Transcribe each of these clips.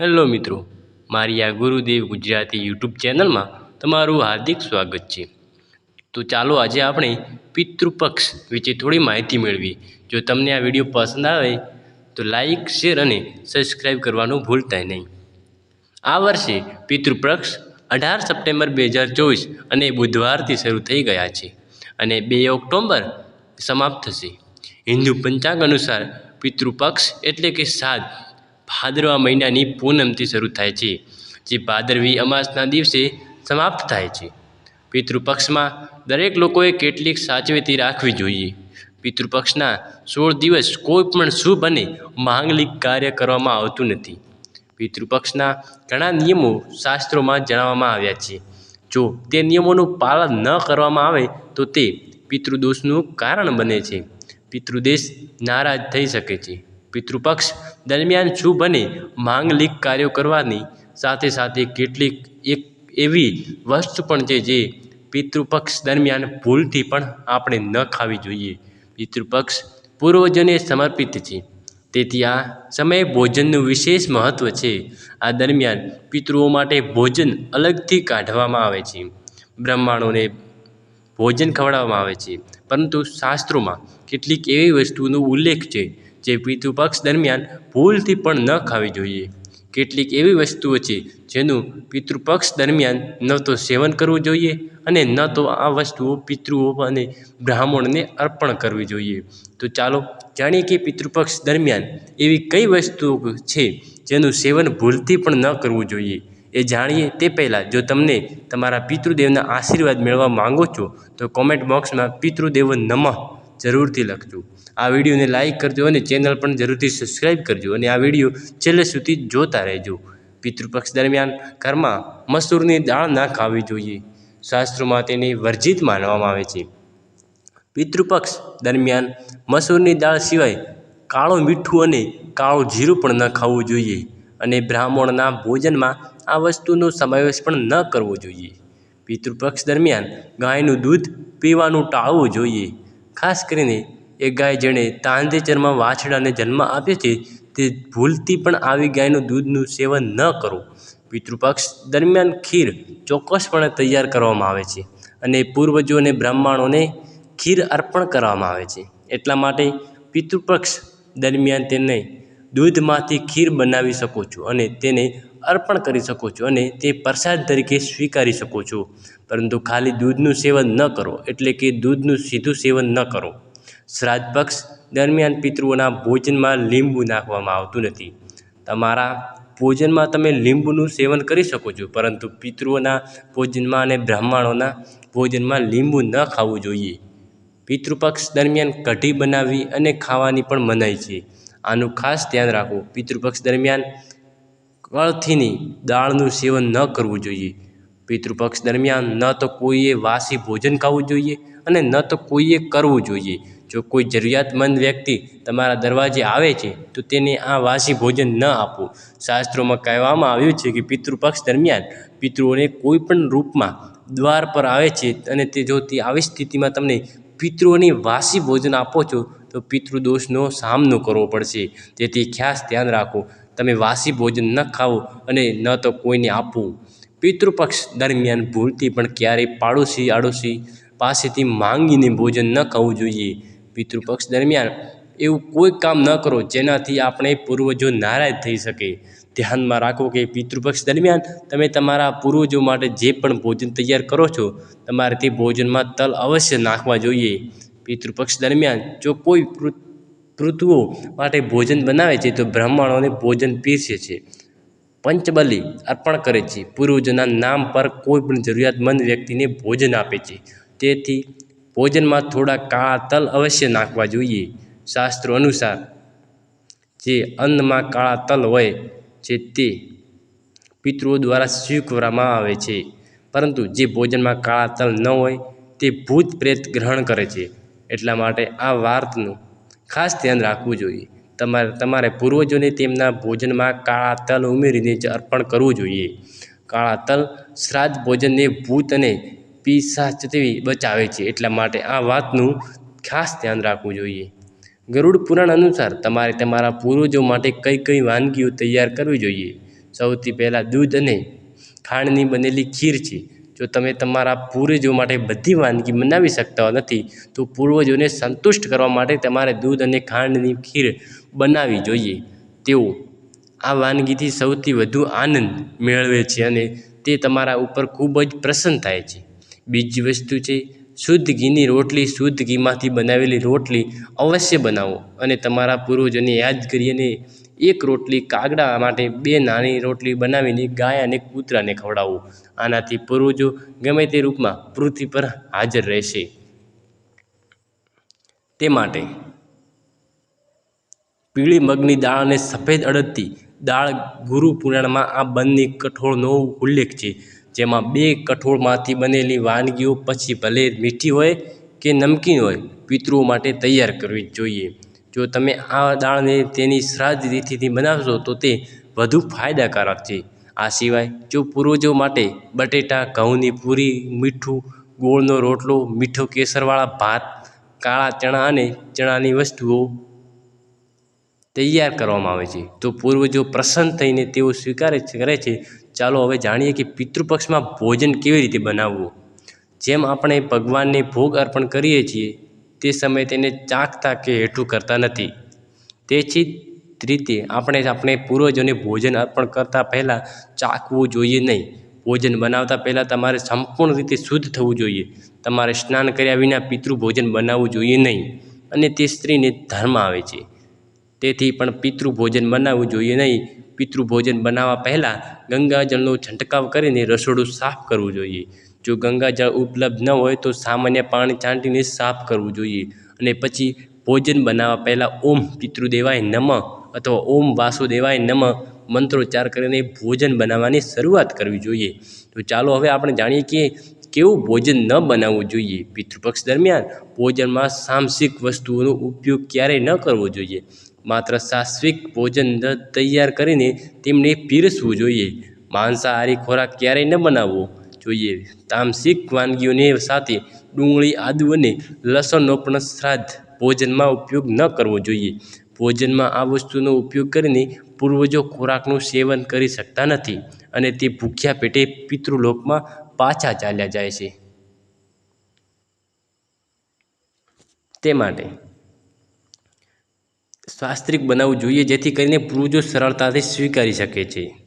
Hello મિત્રો, મારી આ ગુરુદેવ ગુજરાતી યુટ્યુબ ચેનલમાં તમારું હાર્દિક સ્વાગત છે. તો ચાલો આજે આપણે પિતૃપક્ષ વિશે થોડી માહિતી મેળવી. જો તમને આ વીડિયો પસંદ આવે, તો લાઈક, શેર અને સબસ્ક્રાઈબ કરવાનું ભૂલતા નહીં. આ વર્ષે પિતૃપક્ષ અઢાર સપ્ટેમ્બર બે હજાર ચોવીસ અને બુધવારથી શરૂ થઈ ગયા છે અને બે ઓક્ટોબર સમાપ્ત થશે. હિન્દુ પંચાંગ અનુસાર પિતૃપક્ષ એટલે કે સાદ ભાદરવા મહિનાની પૂનમથી શરૂ થાય છે, જે ભાદરવી અમાસના દિવસે સમાપ્ત થાય છે. પિતૃપક્ષમાં દરેક લોકોએ કેટલીક સાચવેતી રાખવી જોઈએ. પિતૃપક્ષના સોળ દિવસ કોઈ પણ શુભ અને માંગલિક કાર્ય કરવામાં આવતું નથી. પિતૃપક્ષના ઘણા નિયમો શાસ્ત્રોમાં જણાવવામાં આવ્યા છે. જો તે નિયમોનું પાલન ન કરવામાં આવે, તો તે પિતૃદોષનું કારણ બને છે. પિતૃદેશ નારાજ થઈ શકે છે. પિતૃપક્ષ દરમિયાન શુભ અને માંગલિક કાર્યો કરવાની. સાથે સાથે કેટલીક એક એવી વસ્તુ પણ છે જે પિતૃપક્ષ દરમિયાન ભૂલથી પણ આપણે ન ખાવી જોઈએ. પિતૃપક્ષ પૂર્વજોને સમર્પિત છે. તેથી આ સમયે ભોજનનું વિશેષ મહત્ત્વ છે. આ દરમિયાન પિતૃઓ માટે ભોજન અલગથી કાઢવામાં આવે છે. બ્રહ્માણોને ભોજન ખવડાવવામાં આવે છે. પરંતુ શાસ્ત્રોમાં કેટલીક એવી વસ્તુનો ઉલ્લેખ છે જે પિતૃપક્ષ દરમિયાન ભૂલથી પણ ન ખાવી જોઈએ. કેટલીક એવી વસ્તુઓ છે જેનું પિતૃપક્ષ દરમિયાન ન તો સેવન કરવું જોઈએ અને ન તો આ વસ્તુઓ પિતૃઓ અને બ્રાહ્મણને અર્પણ કરવી જોઈએ. તો ચાલો જાણીએ કે પિતૃપક્ષ દરમિયાન એવી કઈ વસ્તુઓ છે જેનું સેવન ભૂલથી પણ ન કરવું જોઈએ. એ જાણીએ તે પહેલાં જો તમને તમારા પિતૃદેવના આશીર્વાદ મેળવવા માંગો છો તો કોમેન્ટ બોક્સમાં પિતૃદેવ નમઃ જરૂરથી લખજો. આ વિડીયોને લાઇક કરજો અને ચેનલ પણ જરૂરથી સબસ્ક્રાઈબ કરજો અને આ વીડિયો છેલ્લે સુધી જોતા રહેજો. પિતૃપક્ષ દરમિયાન ઘરમાં મસૂરની દાળ ના ખાવી જોઈએ. શાસ્ત્રોમાં તેને વર્જિત માનવામાં આવે છે. પિતૃપક્ષ દરમિયાન મસૂરની દાળ સિવાય કાળું મીઠું અને કાળું જીરું પણ ન ખાવું જોઈએ અને બ્રાહ્મણના ભોજનમાં આ વસ્તુનો સમાવેશ પણ ન કરવો જોઈએ. પિતૃપક્ષ દરમિયાન ગાયનું દૂધ પીવાનું ટાળવું જોઈએ. ખાસ કરીને એ ગાય જેણે તાંજેચરમાં વાછડાને જન્મ આપ્યો છે, તે ભૂલથી પણ આવી ગાયનું દૂધનું સેવન ન કરો પિતૃપક્ષ દરમિયાન ખીર ચોક્કસપણે તૈયાર કરવામાં આવે છે અને પૂર્વજો અને બ્રાહ્મણોને ખીર અર્પણ કરવામાં આવે છે. એટલા માટે પિતૃપક્ષ દરમિયાન તેને દૂધમાંથી ખીર બનાવી શકો છો અને તેને અર્પણ કરી શકો છો અને તે પ્રસાદ તરીકે સ્વીકારી શકો છો. પરંતુ ખાલી દૂધનું સેવન ન કરો, એટલે કે દૂધનું સીધું સેવન ન કરો. શ્રાદ્ધ પક્ષ દરમિયાન પિતૃઓના ભોજનમાં લીંબુ નાખવામાં આવતું નથી. તમારા ભોજનમાં તમે લીંબુનું સેવન કરી શકો છો, પરંતુ પિતૃઓના ભોજનમાં અને બ્રાહ્મણોના ભોજનમાં લીંબુ ન ખાવું જોઈએ. પિતૃપક્ષ દરમિયાન કઢી બનાવવી અને ખાવાની પણ મનાઈ છે. આનું ખાસ ધ્યાન રાખવું પિતૃપક્ષ દરમિયાન કળથીની દાળનું સેવન ન કરવું જોઈએ. પિતૃપક્ષ દરમિયાન ન તો કોઈએ વાસી ભોજન ખાવું જોઈએ અને ન તો કોઈએ કરવું જોઈએ. જો કોઈ જરૂરિયાતમંદ વ્યક્તિ તમારા દરવાજે આવે છે, તો તેને આ વાસી ભોજન ન આપવું. શાસ્ત્રોમાં કહેવામાં આવ્યું છે કે પિતૃપક્ષ દરમિયાન પિતૃઓને કોઈ પણ રૂપમાં દ્વાર પર આવે છે અને તે જો તે આવી સ્થિતિમાં તમને પિતૃઓને વાસી ભોજન આપો છો, તો પિતૃદોષનો સામનો કરવો પડશે. તેથી ખાસ ધ્યાન રાખો, તમે વાસી ભોજન ન ખાવો અને ન તો કોઈને આપવું પિતૃપક્ષ દરમિયાન ભૂલથી પણ ક્યારેય પાડોશી આડોશી પાસેથી માંગીને ભોજન ન ખાવું જોઈએ. પિતૃપક્ષ દરમિયાન એવું કોઈ કામ ન કરો, જેનાથી આપણે પૂર્વજો નારાજ થઈ શકે. ધ્યાનમાં રાખો કે પિતૃપક્ષ દરમિયાન તમે તમારા પૂર્વજો માટે જે પણ ભોજન તૈયાર કરો છો તમારે તે ભોજનમાં તલ અવશ્ય નાખવા જોઈએ. પિતૃપક્ષ દરમિયાન જો કોઈ પૃથુઓ માટે ભોજન બનાવે છે, તો બ્રાહ્મણોને ભોજન પીરસે છે. પંચબલી અર્પણ કરે છે. પૂર્વજોના નામ પર કોઈ પણ જરૂરિયાતમંદ વ્યક્તિને ભોજન આપે છે. તેથી ભોજનમાં થોડા કાળા તલ અવશ્ય નાખવા જોઈએ. શાસ્ત્રો અનુસાર જે અન્નમાં કાળા તલ હોય છે તે પિતૃઓ દ્વારા સ્વીકારવામાં આવે છે. પરંતુ જે ભોજનમાં કાળા તલ ન હોય તે ભૂત પ્રેત ગ્રહણ કરે છે. એટલા માટે આ વાર્તનું ખાસ ધ્યાન રાખવું જોઈએ. તમારે તમારે પૂર્વજોને તેમના ભોજનમાં કાળા તલ ઉમેરીને જ અર્પણ કરવું જોઈએ. કાળા તલ શ્રાદ્ધ ભોજનને ભૂત અને પિશાચથી બચાવે છે. એટલા માટે આ વાતનું ખાસ ધ્યાન રાખવું જોઈએ. ગરુડ પુરાણ અનુસાર તમારે તમારા પૂર્વજો માટે કઈ કઈ વાનગીઓ તૈયાર કરવી જોઈએ? સૌથી પહેલાં દૂધ અને ખાંડની બનેલી ખીર છે. જો તમે તમારા પૂર્વજો માટે બધી વાનગી બનાવી શકતા નથી, તો પૂર્વજોને સંતુષ્ટ કરવા માટે તમારે દૂધ અને ખાંડની ખીર બનાવવી જોઈએ. તેઓ આ વાનગીથી સૌથી વધુ આનંદ મેળવે છે અને તે તમારા ઉપર ખૂબ જ પ્રસન્ન થાય છે. બીજી વસ્તુ છે, શુદ્ધ ઘીની રોટલી શુદ્ધ ઘીમાંથી બનાવેલી રોટલી અવશ્ય બનાવો અને તમારા પૂર્વજોને યાદ કરીને એક રોટલી કાગડા માટે બે નાની રોટલી બનાવીને ગાય અને કૂતરાને ખવડાવો. આનાથી પૂર્વજો ગમે તે રૂપમાં પૃથ્વી પર હાજર રહેશે. તે માટે પીળી મગની દાળ અને સફેદ અડદથી દાળ ગુરુ પુરાણમાં આ બંને કઠોળનો ઉલ્લેખ છે. જેમાં બે કઠોળમાંથી બનેલી વાનગીઓ પછી ભલે મીઠી હોય કે નમકીન હોય, પિતૃઓ માટે તૈયાર કરવી જોઈએ. જો તમે આ દાળને તેની શ્રાદ્ધ તિથિથી બનાવશો, તો તે વધુ ફાયદાકારક છે. આ સિવાય, જો પૂર્વજો માટે બટેટા, ઘઉંની પૂરી, મીઠું, ગોળનો રોટલો, મીઠો કેસરવાળા ભાત, કાળા ચણા અને ચણાની વસ્તુઓ તૈયાર કરવામાં આવે છે, તો પૂર્વજો પ્રસન્ન થઈને તેઓ સ્વીકારે કરે છે. ચાલો હવે જાણીએ કે પિતૃપક્ષમાં ભોજન કેવી રીતે બનાવવું. જેમ આપણે ભગવાનને ભોગ અર્પણ કરીએ છીએ, તે સમયે તેને ચાખતા કે હેઠું કરતા નથી. તેથી રીતે આપણે આપણે પૂર્વજોને ભોજન અર્પણ કરતાં પહેલાં ચાખવું જોઈએ નહીં. ભોજન બનાવતા પહેલાં તમારે સંપૂર્ણ રીતે શુદ્ધ થવું જોઈએ. તમારે સ્નાન કર્યા વિના પિતૃ ભોજન બનાવવું જોઈએ નહીં. અને તે સ્ત્રીને ધર્મ આવે છે. તેથી પણ પિતૃ ભોજન બનાવવું જોઈએ નહીં. પિતૃ ભોજન બનાવવા પહેલાં ગંગાજળનો છંટકાવ કરીને રસોડું સાફ કરવું જોઈએ. જો ગંગાજળ ઉપલબ્ધ ન હોય તો સામાન્ય પાણી છાંટીને સાફ કરવું જોઈએ અને પછી ભોજન બનાવવા પહેલાં ઓમ પિતૃદેવાય નમ અથવા ઓમ વાસુદેવાય નમ મંત્રોચ્ચાર કરીને ભોજન બનાવવાની શરૂઆત કરવી જોઈએ. તો ચાલો હવે આપણે જાણીએ કે કેવું ભોજન ન બનાવવું જોઈએ. પિતૃપક્ષ દરમિયાન ભોજનમાં સામસિક વસ્તુઓનો ઉપયોગ ક્યારેય ન કરવો જોઈએ. માત્ર સાત્વિક ભોજન તૈયાર કરીને તેમને પીરસવું જોઈએ. માંસાહારી ખોરાક ક્યારેય ન બનાવવો જોઈએ. તામસિક વાનગીઓની સાથે ડુંગળી, આદુ અને લસણનો પણ શ્રાદ્ધ ભોજનમાં ઉપયોગ ન કરવો જોઈએ. ભોજનમાં આ વસ્તુનો ઉપયોગ કરીને પૂર્વજો ખોરાકનું સેવન કરી શકતા નથી અને તે ભૂખ્યા પેટે પિતૃલોકમાં પાછા ચાલ્યા જાય છે. તે માટે શાસ્ત્રિક બનાવવું જોઈએ જેથી કરીને પૂર્વજો સરળતાથી સ્વીકારી શકે છે.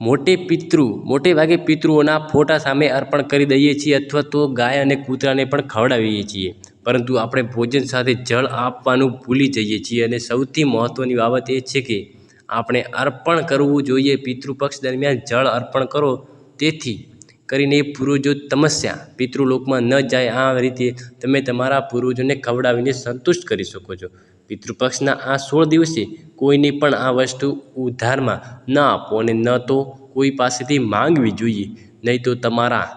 મોટે પિતૃ, મોટે ભાગે પિતૃઓના ફોટા સામે અર્પણ કરી દઈએ છીએ અથવા તો ગાય અને કૂતરાને પણ ખવડાવીએ છીએ. પરંતુ આપણે ભોજન સાથે જળ આપવાનું ભૂલી જઈએ છીએ અને સૌથી મહત્ત્વની બાબત એ છે કે આપણે અર્પણ કરવું જોઈએ. પિતૃપક્ષ દરમિયાન જળ અર્પણ કરો. તેથી કરીને એ પૂર્વજો તમસ્યા, પિતૃલોકમાં ન જાય આ રીતે તમે તમારા પૂર્વજોને ખવડાવીને સંતુષ્ટ કરી શકો છો. પિતૃપક્ષના આ સોળ દિવસે કોઈને પણ આ વસ્તુ ઉધારમાં ન આપો અને ન તો કોઈ પાસેથી માંગવી જોઈએ, નહીં તો તમારા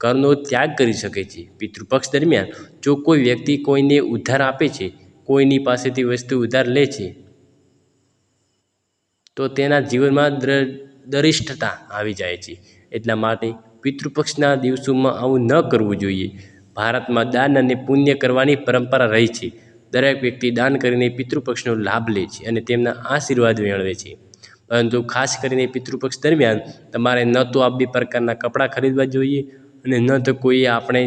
કરનો ત્યાગ કરી શકે છે. પિતૃપક્ષ દરમિયાન જો કોઈ વ્યક્તિ કોઈને ઉધાર આપે છે, કોઈની પાસેથી વસ્તુ ઉધાર લે છે, તો તેના જીવનમાં દરિષ્ઠતા આવી જાય છે. એટલા માટે પિતૃપક્ષના દિવસોમાં આવું ન કરવું જોઈએ. ભારતમાં દાન અને પુણ્ય કરવાની પરંપરા રહી છે. દરેક વ્યક્તિ દાન કરીને પિતૃપક્ષનો લાભ લે છે અને તેમના આશીર્વાદ મેળવે છે. પરંતુ ખાસ કરીને પિતૃપક્ષ દરમિયાન તમારે ન તો આ બે પ્રકારના કપડાં ખરીદવા જોઈએ અને ન તો કોઈએ આપણે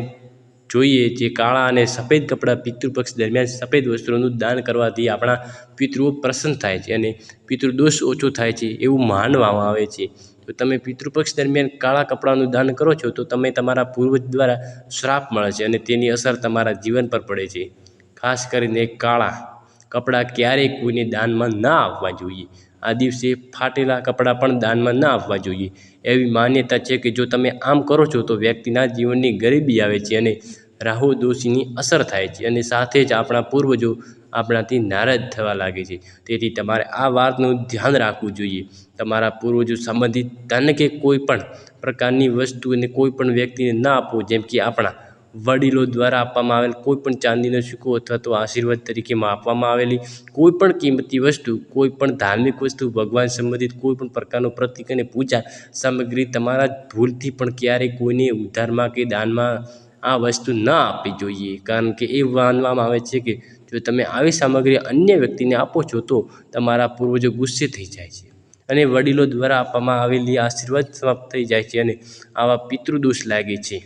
જોઈએ જે કાળા અને સફેદ કપડાં પિતૃપક્ષ દરમિયાન સફેદ વસ્ત્રોનું દાન કરવાથી આપણા પિતૃઓ પ્રસન્ન થાય છે અને પિતૃદોષ ઓછો થાય છે એવું માનવામાં આવે છે. તમે પિતૃપક્ષ દરમિયાન કાળા કપડાનું દાન કરો છો, તો તમે તમારા પૂર્વજ દ્વારા શ્રાપ મળે છે અને તેની અસર તમારા જીવન પર પડે છે. ખાસ કરીને કાળા કપડાં ક્યારેય કોઈને દાનમાં ના આપવા જોઈએ. આ દિવસે ફાટેલા કપડાં પણ દાનમાં ના આપવા જોઈએ. એવી માન્યતા છે કે જો તમે આમ કરો છો, તો વ્યક્તિના જીવનની ગરીબી આવે છે અને રાહુ દોષીની અસર થાય છે અને સાથે જ આપણા પૂર્વજો આપણાથી નારાજ થવા લાગે છે. તેથી તમારે આ વાતનું ધ્યાન રાખવું જોઈએ. તમારા પૂર્વજો સંબંધિત ધન કે કોઈ પણ પ્રકારની વસ્તુને કોઈપણ કોઈ પણ વ્યક્તિને ના આપવો જેમ કે આપણા વડીલો દ્વારા આપવામાં આવેલ કોઈપણ ચાંદીનો સિક્કો અથવા તો આશીર્વાદ તરીકે આપવામાં આવેલી કોઈપણ કિંમતી વસ્તુ કોઈપણ ધાર્મિક વસ્તુ, ભગવાન સંબંધિત કોઈપણ પ્રકારનો પ્રતિક અને પૂજા સામગ્રી તમારા ભૂલથી પણ ક્યારેય કોઈને ઉધારમાં કે દાનમાં આ વસ્તુ ન આપવી જોઈએ. કારણ કે એ માનવામાં આવે છે કે જો તમે આવી સામગ્રી અન્ય વ્યક્તિને આપો છો, તો તમારા પૂર્વજો ગુસ્સે થઈ જાય છે અને વડીલો દ્વારા આપવામાં આવેલી આશીર્વાદ સમાપ્ત થઈ જાય છે અને આવા પિતૃદોષ લાગે છે.